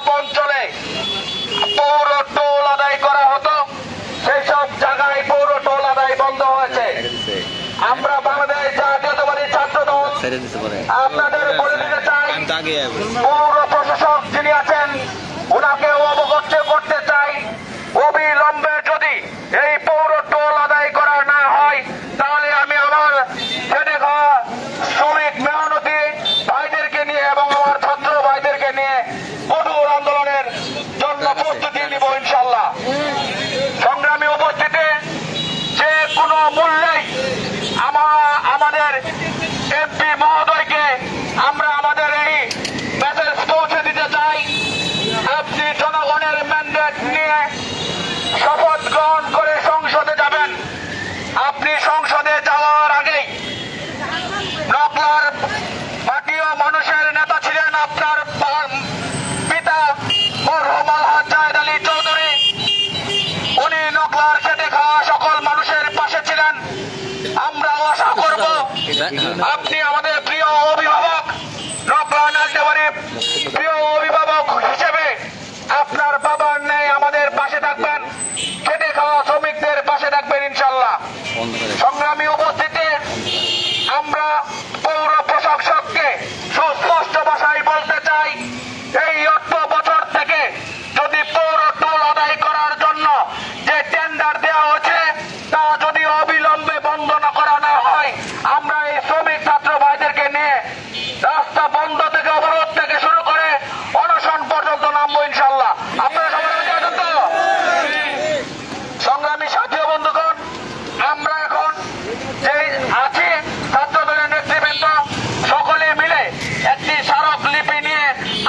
সব অঞ্চলে পৌর টোল আদায় করা হতো। জায়গায় পৌর টোল আদায় বন্ধ হয়েছে। আমরা বাংলাদেশ জাতীয়তাবাদী ছাত্র দল আপনাদের বলে দিতে চাই পৌর প্রশাসক যিনি আছেন ওনাকে অবগত করতে চাই। এমপি মহোদয়কে আমরা আমাদের এই মেসেজ পৌঁছে দিতে চাই। আপনি জনগণের ম্যান্ডেট নিয়ে শপথ গ্রহণ করে সংসদে যাবেন। আপনি সংসদে যাওয়ার আগেই নকলার জাতীয় মানুষের নেতা ছিলেন আপনার আপনি আমাদের প্রিয় অভিভাবক নকলা নালটেবাড়ি প্রিয় অভিভাবক হিসেবে আপনার বাবার ন্যায় আমাদের পাশে থাকবেন খেটে খাওয়া শ্রমিকদের পাশে থাকবেন ইনশাল্লাহ সংগ্রামী উপস্থিতি আমরা পৌর প্রশাসককে সুস্পষ্ট ভাষায় বলতে চাই এই অর্থ বছর থেকে যদি পৌর টোল আদায় করার জন্য যে টেন্ডার দেওয়া হয়েছে তা যদি অবিলম্বে বন্ধ না করা না হয় আমরা এই শ্রমিক ছাত্র ভাইদেরকে নিয়ে রাস্তা বন্ধ থেকে অবরোধ থেকে শুরু করে অনশন পর্যন্ত নামবো ইনশাল্লাহ আপনারা সবাই রাজি আছেন তো সংগ্রামী সাথী ও বন্ধুগণ আমরা এখন যে আছি ছাত্র দলের নেতৃবৃন্দ সকলে মিলে একটি স্মারক লিপি নিয়ে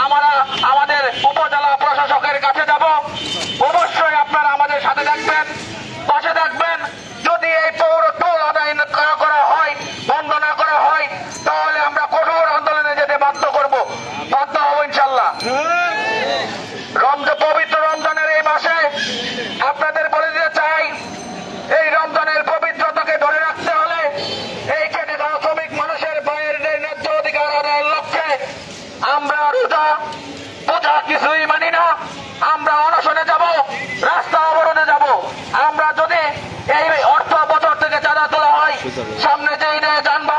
আমরা আমাদের উপজেলা প্রশাসকের কাছে যাব অবশ্যই আপনারা আমাদের সাথে থাকবেন পাশে থাকবেন যদি এই পৌর টোল আদায় না করা করা হয় বন্ধ না করা হয় তাহলে আমরা কঠোর আন্দোলনে যেতে বাধ্য করব বাধ্য হব ইনশাল্লাহ রমজান পবিত্র রমজানের এই মাসে আপনাদের বলে দিতে চাই, এই রমজানের পবিত্রতাকে ধরে রাখতে হলে এই খেটে মানুষের বাইরের ন্যায্য অধিকার আদায়ের লক্ষ্যে আমরা রোজা, বোঝা কিছুই মানি না। আমরা অনশনে যাব, রাস্তা অবরোধে যাব। আমরা যদি এই অর্থ বছর থেকে চাঁদা তোলা হয়, সামনে যেই যানবাহন